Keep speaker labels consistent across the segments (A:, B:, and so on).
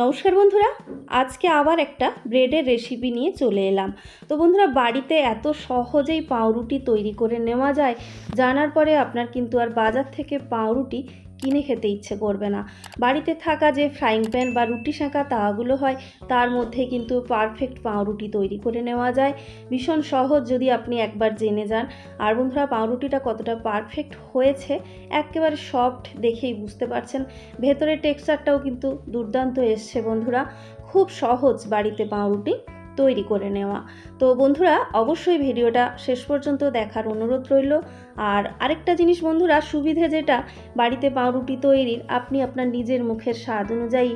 A: নমস্কার বন্ধুরা, আজকে আবার একটা ব্রেডের রেসিপি নিয়ে চলে এলাম। তো বন্ধুরা, বাড়িতে এত সহজেই পাউরুটি তৈরি করে নেওয়া যায়, জানার পরে আপনার কিন্তু আর বাজার থেকে পাউরুটি কিনে খেতে ইচ্ছে করবে না। বাড়িতে থাকা যে ফ্রাইং প্যান বা রুটি সেঁকা তাগুলো হয়, তার মধ্যে কিন্তু পারফেক্ট পাউরুটি তৈরি করে নেওয়া যায়। ভীষণ সহজ যদি আপনি একবার জেনে যান। আর বন্ধুরা, পাউরুটিটা কতটা পারফেক্ট হয়েছে, একেবারে সফট দেখেই বুঝতে পারছেন। ভেতরের টেক্সচারটাও কিন্তু দুর্দান্ত এসছে বন্ধুরা। খুব সহজ বাড়িতে পাউরুটি। তৈরি করে নেওয়া। তো বন্ধুরা, অবশ্যই ভিডিওটা শেষ পর্যন্ত দেখার অনুরোধ রইল। আর আরেকটা জিনিস বন্ধুরা, সুবিধে যেটা, বাড়িতে পাউরুটি তৈরির, আপনি আপনার নিজের মুখের স্বাদ অনুযায়ী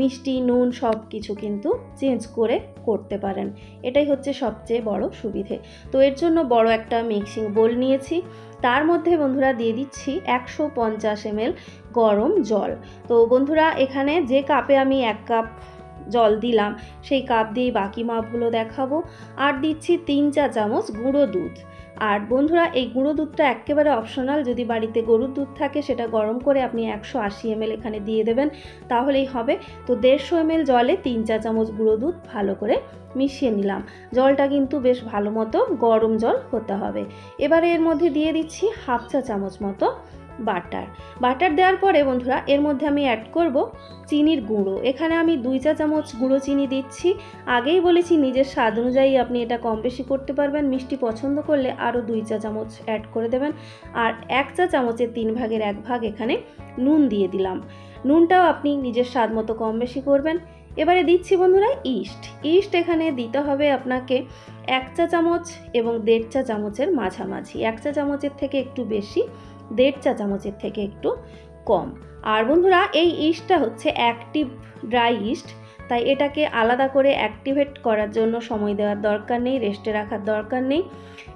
A: মিষ্টি, নুন সব কিছু কিন্তু চেঞ্জ করে করতে পারেন। এটাই হচ্ছে সবচেয়ে বড় সুবিধে। তো এর জন্য বড় একটা মিক্সিং বোল নিয়েছি। তার মধ্যে বন্ধুরা দিয়ে দিচ্ছি একশো পঞ্চাশ এমএল গরম জল। তো বন্ধুরা, এখানে যে কাপে আমি এক কাপ জল দিলাম, সেই কাপ দিয়েই বাকি মাপগুলো দেখাবো। আর দিচ্ছি তিন চা চামচ গুঁড়ো দুধ। আর বন্ধুরা, এই গুঁড়ো দুধটা একেবারে অপশনাল যদি বাড়িতে গরুর দুধ থাকে, সেটা গরম করে আপনি একশো আশি এমএল এখানে দিয়ে দেবেন। তাহলেই হবে। তো দেড়শো এমএল জলে তিন চা চামচ গুঁড়ো দুধ ভালো করে মিশিয়ে নিলাম। জলটা কিন্তু বেশ ভালো মতো গরম জল হতে হবে। এবারে এর মধ্যে দিয়ে দিচ্ছি হাফ চা চামচ মতো বাটার। বাটার দেওয়ার পরে বন্ধুরা, এর মধ্যে আমি অ্যাড করব চিনির গুঁড়ো। এখানে আমি দুই চা চামচ গুঁড়ো চিনি দিচ্ছি। আগেই বলেছি নিজের স্বাদ অনুযায়ী আপনি এটা কম বেশি করতে পারবেন। মিষ্টি পছন্দ করলে আরও দুই চা চামচ অ্যাড করে দেবেন। আর এক চা চামচের তিন ভাগের এক ভাগ এখানে নুন দিয়ে দিলাম। নুনটাও আপনি নিজের স্বাদ মতো কম বেশি করবেন। এবারে দিচ্ছি বন্ধুরা ইস্ট। ইস্ট এখানে দিতে হবে আপনাকে এক চা চামচ এবং দেড় চা চামচের মাঝামাঝি। এক চা চামচের থেকে একটু বেশি দেড় চা চামচের থেকে একটু কম। আর বন্ধুরা, এই ইস্টটা হচ্ছে অ্যাক্টিভ ড্রাই ইস্ট তাই এটাকে আলাদা করে অ্যাক্টিভেট করার জন্য সময় দেওয়ার দরকার নেই রেস্টে রাখার দরকার নেই।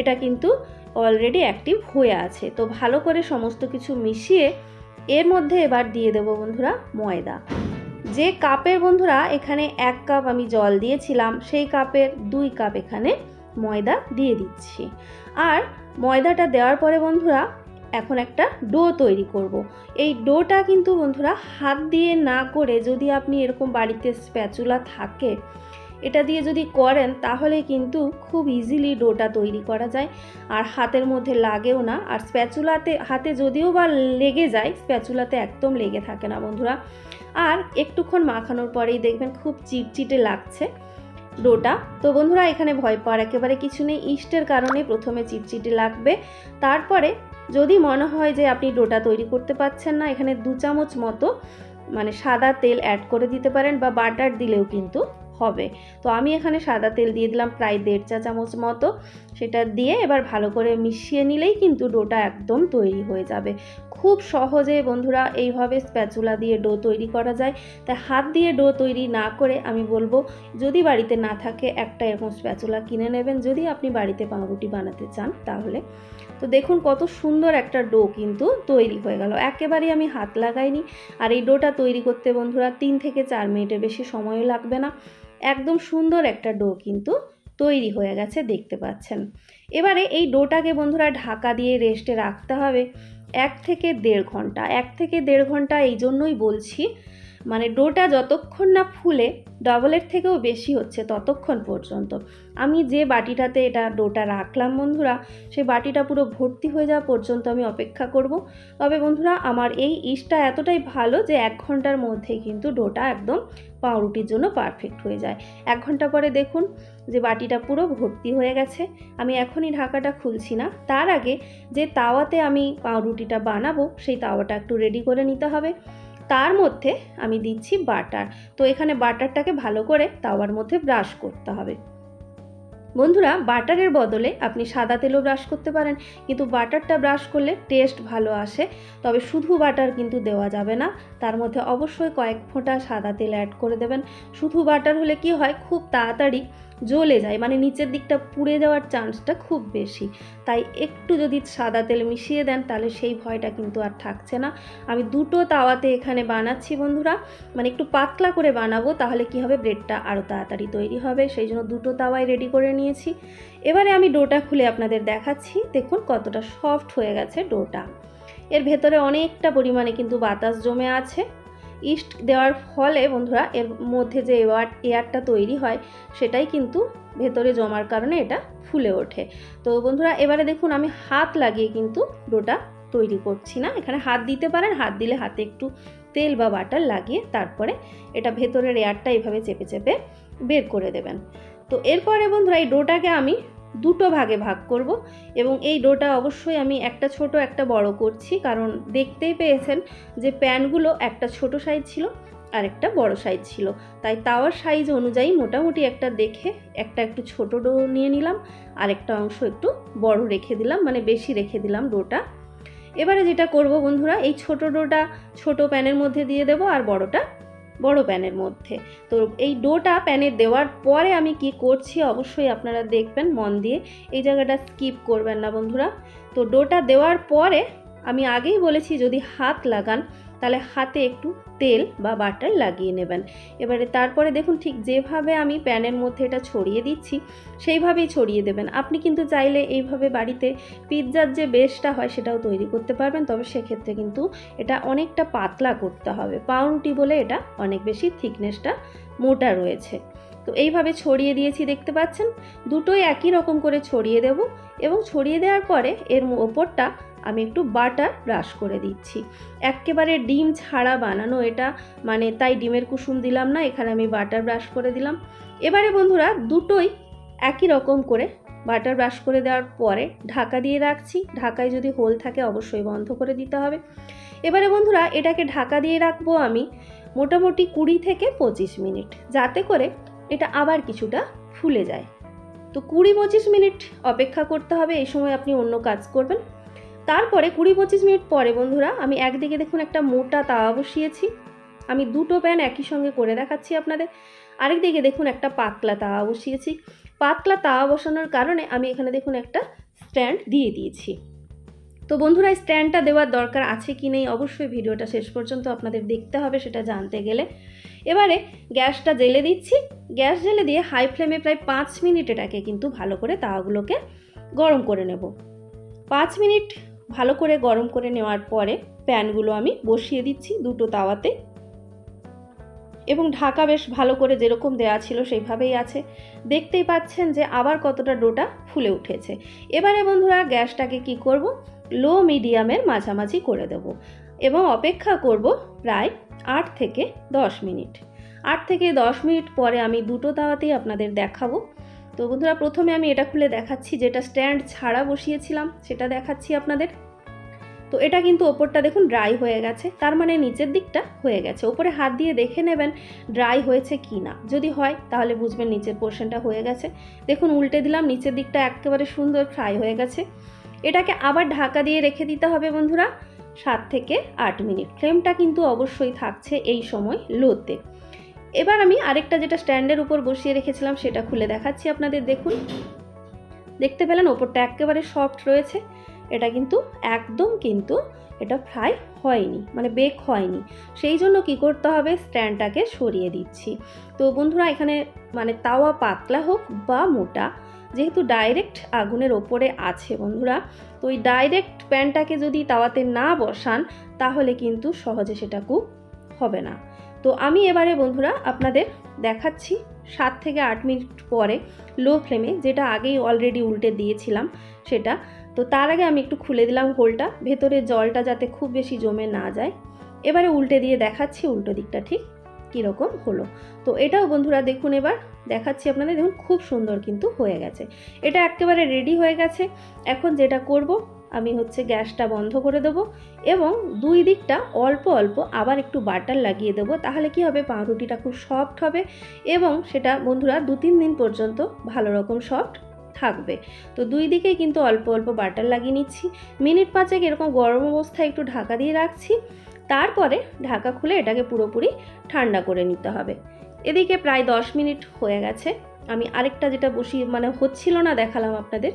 A: এটা কিন্তু অলরেডি অ্যাক্টিভ হয়ে আছে। তো ভালো করে সমস্ত কিছু মিশিয়ে এর মধ্যে এবার দিয়ে দেবো বন্ধুরা ময়দা। যে কাপের বন্ধুরা এখানে এক কাপ আমি জল দিয়েছিলাম, সেই কাপের দুই কাপ এখানে ময়দা দিয়ে দিচ্ছি। আর ময়দাটা দেওয়ার পরে বন্ধুরা এখন একটা ডো তৈরি করব। এই ডোটা কিন্তু বন্ধুরা হাত দিয়ে না করে যদি আপনি এরকম বাড়িতে স্প্যাচুলা থাকে, এটা দিয়ে যদি করেন তাহলে কিন্তু খুব ইজিলি ডোটা তৈরি করা যায়। আর হাতের মধ্যে লাগেও না। আর স্প্যাচুলাতে, হাতে যদিও বা লেগে যায়, স্প্যাচুলাতে একদম লেগে থাকে না বন্ধুরা। আর একটুক্ষণ মাখানোর পরেই দেখবেন খুব চিটচিটে লাগছে ডোটা। তো বন্ধুরা এখানে ভয় পাওয়ার একেবারে কিছু নেই। ইস্টের কারণে প্রথমে চিটচিটে লাগবে। তারপরে যদি মনে হয় যে আপনি ডোটা তৈরি করতে পারছেন না, এখানে দু চামচ মতো মানে সাদা তেল অ্যাড করে দিতে পারেন বা বাটার দিলেও কিন্তু হবে। তো আমি এখানে সাদা তেল দিয়ে দিলাম প্রায় দেড় চা চামচ মতো। সেটা দিয়ে এবার ভালো করে মিশিয়ে নিলেই কিন্তু ডোটা একদম তৈরি হয়ে যাবে। খুব সহজে বন্ধুরা এইভাবে স্প্যাচুলা দিয়ে ডো তৈরি করা যায়। তাই হাত দিয়ে ডো তৈরি না করে আমি বলব, যদি বাড়িতে না থাকে একটা এরকম স্প্যাচুলা কিনে নেবেন। যদি আপনি বাড়িতে পাউরুটি বানাতে চান তাহলে। তো দেখুন কত সুন্দর একটা ডো কিন্তু তৈরি হয়ে গেল। একেবারেই আমি হাত লাগাইনি। আর এই ডোটা তৈরি করতে বন্ধুরা তিন থেকে চার মিনিটের বেশি সময়ও লাগবে না। একদম সুন্দর একটা ডো কিন্তু তৈরি হয়ে গেছে, দেখতে পাচ্ছেন। এবারে এই ডোটাকে বন্ধুরা ঢাকা দিয়ে রেস্টে রাখতে হবে এক থেকে দেড় ঘণ্টা। এক থেকে দেড় ঘণ্টা এই জন্যই বলছি মানে ডোটা যতক্ষণ না ফুলে ডবলের থেকেও বেশি হচ্ছে ততক্ষণ পর্যন্ত। আমি যে বাটিটাতে এটা ডোটা রাখলাম বন্ধুরা, সেই বাটিটা পুরো ভর্তি হয়ে যাওয়া পর্যন্ত আমি অপেক্ষা করব। তবে বন্ধুরা, আমার এই ইস্টটা এতটাই ভালো যে এক ঘণ্টার মধ্যেই কিন্তু ডোটা একদম পাউরুটির জন্য পারফেক্ট হয়ে যায়। এক ঘণ্টা পরে দেখুন যে বাটিটা পুরো ভর্তি হয়ে গেছে। আমি এখনই ঢাকাটা খুলছি না। তার আগে যে তাওয়াতে আমি পাউরুটিটা বানাবো, সেই তাওয়াটা একটু রেডি করে নিতে হবে। তার মধ্যে আমি দিচ্ছি বাটার। তো এখানে বাটারটাকে ভালো করে তাওয়ার মধ্যে ব্রাশ করতে হবে। বন্ধুরা, বাটারের বদলে আপনি সাদা তেলও ব্রাশ করতে পারেন, কিন্তু বাটারটা ব্রাশ করলে টেস্ট ভালো আসে। তবে শুধু বাটার কিন্তু দেওয়া যাবে না, তার মধ্যে অবশ্যই কয়েক ফোঁটা সাদা তেল অ্যাড করে দেবেন। শুধু বাটার হলে কি হয়, খুব তাড়াতাড়ি জ্বলে যায় মানে নিচের দিকটা পুড়ে যাওয়ার চান্সটা খুব বেশি। তাই একটু যদি সাদা তেল মিশিয়ে দেন, তাহলে সেই ভয়টা কিন্তু আর থাকছে না। আমি দুটো তাওয়াতে এখানে বানাচ্ছি বন্ধুরা। মানে একটু পাতলা করে বানাবো, তাহলে কি হবে? ব্রেডটা আরও তাড়াতাড়ি তৈরি হবে। সেই জন্য দুটো তাওয়াই রেডি করে নিয়েছি। এবারে আমি ডোটা খুলে আপনাদের দেখাচ্ছি। দেখুন কতটা সফট হয়ে গেছে ডোটা। এর ভেতরে অনেকটা পরিমাণে কিন্তু বাতাস জমে আছে। ইস্ট দেওয়ার ফলে বন্ধুরা, এর মধ্যে যে এয়ার, এয়ারটা তৈরি হয়, সেটাই কিন্তু ভেতরে জমার কারণে এটা ফুলে ওঠে। তো বন্ধুরা, এবারে দেখুন আমি হাত লাগিয়ে কিন্তু ডোটা তৈরি করছি না। এখানে হাত দিতে পারেন, হাত দিলে হাতে একটু তেল বা বাটার লাগিয়ে তারপরে এটা ভেতরের এয়ারটা এভাবে চেপে চেপে বের করে দেবেন। তো এরপরে বন্ধুরা, এই ডোটাকে আমি দুটো ভাগে ভাগ করব এবং এই ডোটা অবশ্যই আমি একটা ছোট, একটা বড় করছি। কারণ দেখতেই পেয়েছেন যে প্যানগুলো একটা ছোট সাইজ ছিল আর একটা বড় সাইজ ছিল। তাই তাওয়ার সাইজ অনুযায়ী মোটামুটি একটা দেখে একটা একটু ছোট ডো নিয়ে নিলাম আর একটা অংশ একটু বড় রেখে দিলাম মানে বেশি রেখে দিলাম ডোটা। এবারে যেটা করব বন্ধুরা, এই ছোট ডোটা ছোট প্যানের মধ্যে দিয়ে দেবো আর বড়টা বড় প্যানের মধ্যে। তো এই ডোটা প্যানে দেওয়ার পরে আমি কি করছি অবশ্যই আপনারা দেখবেন মন দিয়ে। এই জায়গাটা স্কিপ করবেন না বন্ধুরা। তো ডোটা দেওয়ার পরে আমি আগেই বলেছি যদি হাত লাগান তাহলে হাতে একটু তেল বা বাটার লাগিয়ে নেবেন। এবারে তারপরে দেখুন ঠিক যেভাবে আমি প্যানের মধ্যে এটা ছড়িয়ে দিচ্ছি, সেইভাবেই ছড়িয়ে দেবেন। আপনি কিন্তু চাইলে এইভাবে বাড়িতে পিৎজার যে বেসটা হয় সেটাও তৈরি করতে পারবেন, তবে সেক্ষেত্রে কিন্তু এটা অনেকটা পাতলা করতে হবে। পাউরুটি বলে এটা অনেক বেশি থিকনেসটা মোটা রয়েছে। তো এইভাবে ছড়িয়ে দিয়েছি, দেখতে পাচ্ছেন? দুটোই একই রকম করে ছড়িয়ে দেব এবং ছড়িয়ে দেওয়ার পরে এর ওপরটা আমি একটু বাটার ব্রাশ করে দিচ্ছি। একেবারে ডিম ছাড়া বানানো এটা মানে তাই ডিমের কুসুম দিলাম না, এখানে আমি বাটার ব্রাশ করে দিলাম। এবারে বন্ধুরা দুটোই একই রকম করে বাটার ব্রাশ করে দেওয়ার পরে ঢাকা দিয়ে রাখছি। ঢাকায় যদি হোল থাকে অবশ্যই বন্ধ করে দিতে হবে। এবারে বন্ধুরা এটাকে ঢাকা দিয়ে রাখব আমি মোটামুটি কুড়ি থেকে পঁচিশ মিনিট, যাতে করে এটা আবার কিছুটা ফুলে যায়। তো কুড়ি পঁচিশ মিনিট অপেক্ষা করতে হবে, এই সময় আপনি অন্য কাজ করবেন। তারপরে কুড়ি পঁচিশ মিনিট পরে, বন্ধুরা, আমি একদিকে দেখুন একটা মোটা তাওয়া বসিয়েছি। আমি দুটো প্যান একই সঙ্গে করে দেখাচ্ছি আপনাদের। আরেকদিকে দেখুন একটা পাতলা তাওয়া বসিয়েছি। পাতলা তাওয়া বসানোর কারণে আমি এখানে দেখুন একটা স্ট্যান্ড দিয়ে দিয়েছি। তো বন্ধুরা স্ট্যান্ডটা দেওয়ার দরকার আছে কি নেই অবশ্যই ভিডিওটা শেষ পর্যন্ত আপনাদের দেখতে হবে, সেটা জানতে গেলে। এবারে গ্যাসটা জেলে দিচ্ছি। গ্যাস জেলে দিয়ে হাই ফ্লেমে প্রায় পাঁচ মিনিট এটাকে কিন্তু ভালো করে তাওয়াগুলোকে গরম করে নেব। পাঁচ মিনিট ভালো করে গরম করে নেওয়ার পরে প্যানগুলো আমি বসিয়ে দিচ্ছি দুটো তাওয়াতে। এবং ঢাকা বেশ ভালো করে যেরকম দেওয়া ছিল সেইভাবেই আছে। দেখতেই পাচ্ছেন যে আবার কতটা ডোটা ফুলে উঠেছে। এবারে বন্ধুরা গ্যাসটাকে কি করব? লো মিডিয়ামের মাঝামাঝি করে দেব। এবং অপেক্ষা করব প্রায় আট থেকে দশ মিনিট। আট থেকে দশ মিনিট পরে আমি দুটো তাওয়াতেই আপনাদের দেখাবো। তো বন্ধুরা, প্রথমে আমি এটা খুলে দেখাচ্ছি, যেটা স্ট্যান্ড ছাড়া বসিয়েছিলাম, সেটা দেখাচ্ছি আপনাদের। তো এটা কিন্তু ওপরটা দেখুন ড্রাই হয়ে গেছে, তার মানে নিচের দিকটা হয়ে গেছে। ওপরে হাত দিয়ে দেখে নেবেন ড্রাই হয়েছে কি না। যদি হয়, তাহলে বুঝবেন নিচের পোর্শনটা হয়ে গেছে। দেখুন, উল্টে দিলাম, নিচের দিকটা একেবারে সুন্দর ফ্রাই হয়ে গেছে। এটাকে আবার ঢাকা দিয়ে রেখে দিতে হবে বন্ধুরা, সাত থেকে আট মিনিট। ফ্লেমটা কিন্তু অবশ্যই থাকছে এই সময় লোতে। এবার আমি আরেকটা যেটা স্ট্যান্ডের উপর বসিয়ে রেখেছিলাম সেটা খুলে দেখাচ্ছি আপনাদের, দেখুন। দেখতে পেলেন ওপরটা একেবারে সফট রয়েছে। এটা কিন্তু একদম কিন্তু এটা ফ্রাই হয়নি মানে বেক হয়নি। সেই জন্য কি করতে হবে, স্ট্যান্ডটাকে সরিয়ে দিচ্ছি। তো বন্ধুরা, এখানে মানে তাওয়া পাতলা হোক বা মোটা, যেহেতু ডাইরেক্ট আগুনের ওপরে আছে বন্ধুরা, তো ওই ডাইরেক্ট প্যানটাকে যদি তাওয়াতে না বসান, তাহলে কিন্তু সহজে সেটা কুক হবে না। তো আমি এবারে বন্ধুরা আপনাদের দেখাচ্ছি সাত থেকে আট মিনিট পরে লো ফ্লেমে যেটা আগেই অলরেডি উল্টে দিয়েছিলাম সেটা। তো তার আগে আমি একটু খুলে দিলাম হোলটা ভেতরে জলটা যাতে খুব বেশি জমে না যায়। এবারে উল্টে দিয়ে দেখাচ্ছি উল্টো দিকটা ঠিক কীরকম হলো। তো এটাও বন্ধুরা দেখুন এবার, দেখাচ্ছি আপনাদের, দেখুন খুব সুন্দর কিন্তু হয়ে গেছে। এটা একেবারে রেডি হয়ে গেছে। এখন যেটা করব আমি হচ্ছে গ্যাসটা বন্ধ করে দেবো এবং দুই দিকটা অল্প অল্প আবার একটু বাটার লাগিয়ে দেবো। তাহলে কি হবে? পাউরুটিটা খুব সফট হবে এবং সেটা বন্ধুরা দু তিন দিন পর্যন্ত ভালো রকম সফট থাকবে। তো দুই দিকেই কিন্তু অল্প অল্প বাটার লাগিয়ে নিচ্ছি। মিনিট পাঁচেক এরকম গরম অবস্থায় একটু ঢাকা দিয়ে রাখছি। তারপরে ঢাকা খুলে এটাকে পুরোপুরি ঠান্ডা করে নিতে হবে। এদিকে প্রায় দশ মিনিট হয়ে গেছে। আমি আরেকটা যেটা বসি মানে হচ্ছিল না দেখালাম আপনাদের।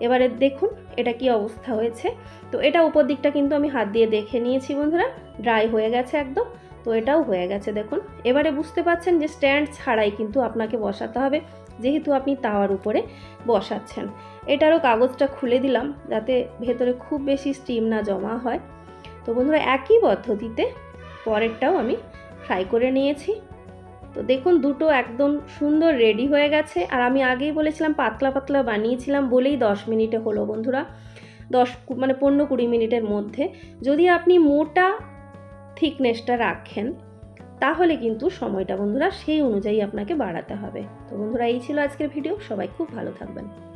A: এবারে দেখুন এটা কি অবস্থা হয়েছে। তো এটা উপর দিকটা কিন্তু আমি হাত দিয়ে দেখে নিয়েছি বন্ধুরা। ড্রাই হয়ে গেছে একদম। তো এটাও হয়ে গেছে দেখুন। এবারে বুঝতে পারছেন যে স্ট্যান্ড ছাড়াই কিন্তু আপনাকে বসাতে হবে। যেহেতু আপনি তাওয়ার উপরে বসাচ্ছেন। এটারও কাগজটা খুলে দিলাম যাতে ভেতরে খুব বেশি স্টিম না জমা হয়। তো বন্ধুরা একই পদ্ধতিতে পরেরটাও আমি ফ্রাই করে নিয়েছি। তো দেখুন, দুটো একদম সুন্দর রেডি হয়ে গেছে। আর আমি আগেই বলেছিলাম, পাতলা পাতলা বানিয়েছিলাম বলেই দশ মিনিটে হলো বন্ধুরা। দশ মানে পনেরো কুড়ি মিনিটের মধ্যে। যদি আপনি মোটা থিকনেসটা রাখেন, তাহলে কিন্তু সময়টা বন্ধুরা সেই অনুযায়ী আপনাকে বাড়াতে হবে। তো বন্ধুরা, এই ছিল আজকের ভিডিও। সবাই খুব ভালো থাকবেন।